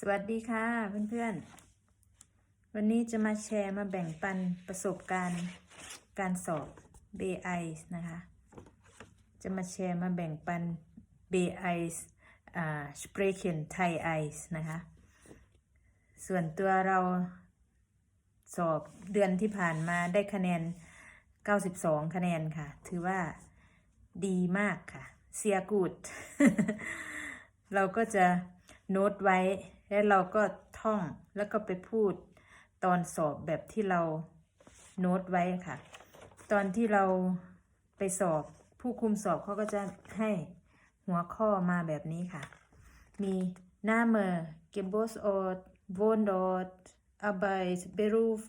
สวัสดีค่ะเพื่อนๆ วันนี้จะมาแชร์มาแบ่งปันประสบการณ์การสอบ BI นะคะ จะมาแชร์มาแบ่งปัน BI อ่า Sprechen Thai Ice นะคะ ส่วนตัวเราสอบเดือนที่ผ่านมาได้คะแนน 92 คะแนนค่ะ ถือว่าดีมากค่ะ เสียกูด เราก็จะโน้ตไว้ แล้วเราก็ท่องแล้วก็ไปพูดตอนสอบแบบที่เราโน้ตไว้ค่ะ ตอนที่เราไปสอบผู้คุมสอบเขาก็จะให้หัวข้อมาแบบนี้ค่ะ มีหน้าเมอ Gebos Ort Wohn Ort Arbeit Beruf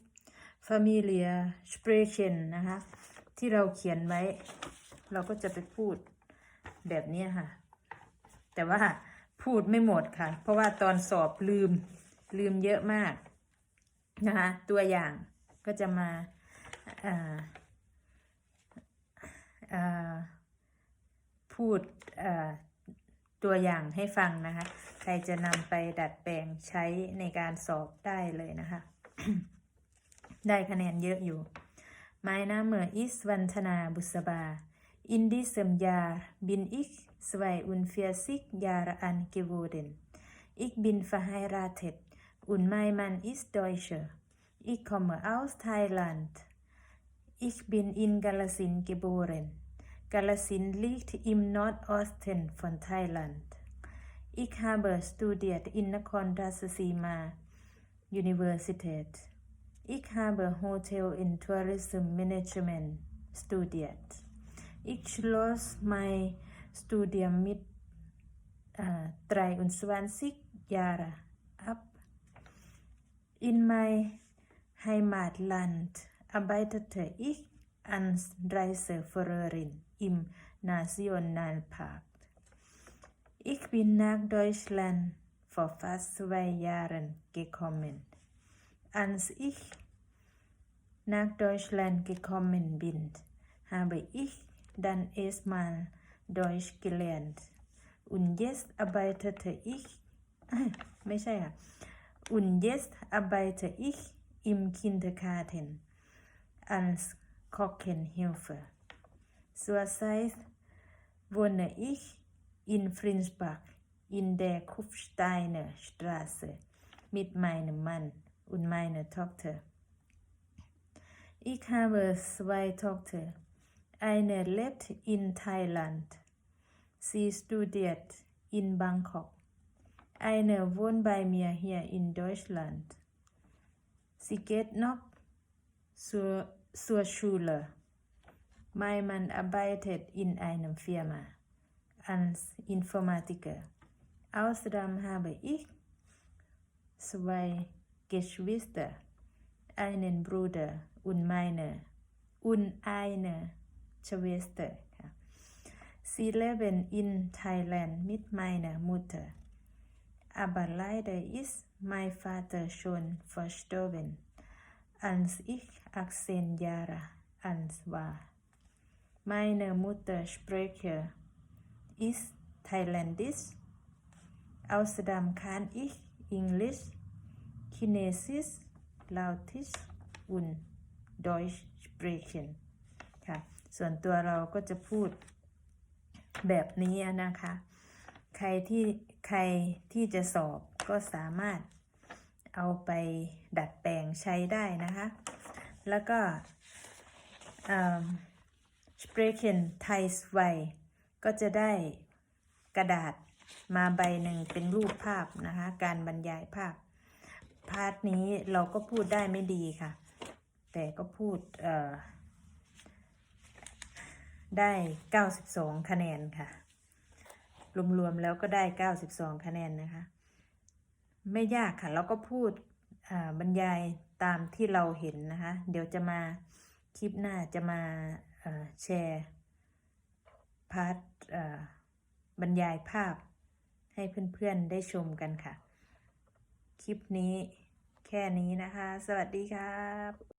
Familie Sprechen นะคะ ที่เราเขียนไว้ เราก็จะไปพูดแบบนี้ค่ะ แต่ว่า พูดไม่หมดค่ะ เพราะว่าตอนสอบลืมลืมเยอะมากนะคะตัวอย่างก็จะมาพูดตัวอย่างให้ฟังนะคะ ใครจะนำไปดัดแปลงใช้ในการสอบได้เลยนะคะ ได้คะแนนเยอะอยู่ Mein Name ist Vantana Busaba. In diesem Jahr bin ich 42 Jahre alt geworden. Ich bin verheiratet und mein Mann ist Deutscher. Ich komme aus Thailand. Ich bin in Galasin geboren. Galasin liegt im Nordosten von Thailand. Ich habe studiert in Nakhon Ratchasima Universität. Ich habe Hotel und Tourism Management studiert. Ich schloss mein Studium mit äh, 23 Jahren ab. In mein Heimatland arbeitete ich als Reiseführerin im Nationalpark. Ich bin nach Deutschland vor fast zwei Jahren gekommen. Als ich nach Deutschland gekommen bin, habe ich dann erstmal durchgelernt. Und jetzt arbeitete ich, nicht und jetzt arbeite ich im Kindergarten als Kochenhilfe. Zurzeit wohne ich in Frinsbach in der Kufsteiner Straße mit meinem Mann und meiner Tochter. Ich habe zwei Tochter eine lebt in Thailand. Sie studiert in Bangkok. Eine wohnt bei mir hier in Deutschland. Sie geht noch zur, zur Schule. Mein Mann arbeitet in einer Firma als Informatiker. Außerdem habe ich zwei Geschwister, einen Bruder und meine und eine Schwester. Sie leben in Thailand mit meiner Mutter. Aber leider ist mein Vater schon verstorben, als ich 18 Jahre alt war. Meine Mutter spricht ist Thailändisch. Außerdem kann ich Englisch, Chinesisch, Laotisch und Deutsch sprechen ส่วนตัวเราก็จะพูดแบบนี้นะคะ ใครที่ใครที่จะสอบก็สามารถเอาไปดัดแปลงใช้ได้นะคะ แล้วก็ Sprechen Thai ไวก็จะได้กระดาษมาใบหนึ่งเป็นรูปภาพนะคะ การบรรยายภาพ พาร์ทนี้เราก็พูดได้ไม่ดีค่ะ แต่ก็พูดเอ่อ ได้ 92 คะแนนค่ะ รวมๆแล้วก็ได้ 92 คะแนนนะคะ ไม่ยากค่ะ เราก็พูดอ่าบรรยายตามที่เราเห็นนะคะ เดี๋ยวจะมาคลิปหน้าจะมาอ่อแชร์พาร์ทอ่อบรรยายภาพให้เพื่อนๆได้ชมกันค่ะ คลิปนี้แค่นี้นะคะ สวัสดีครับ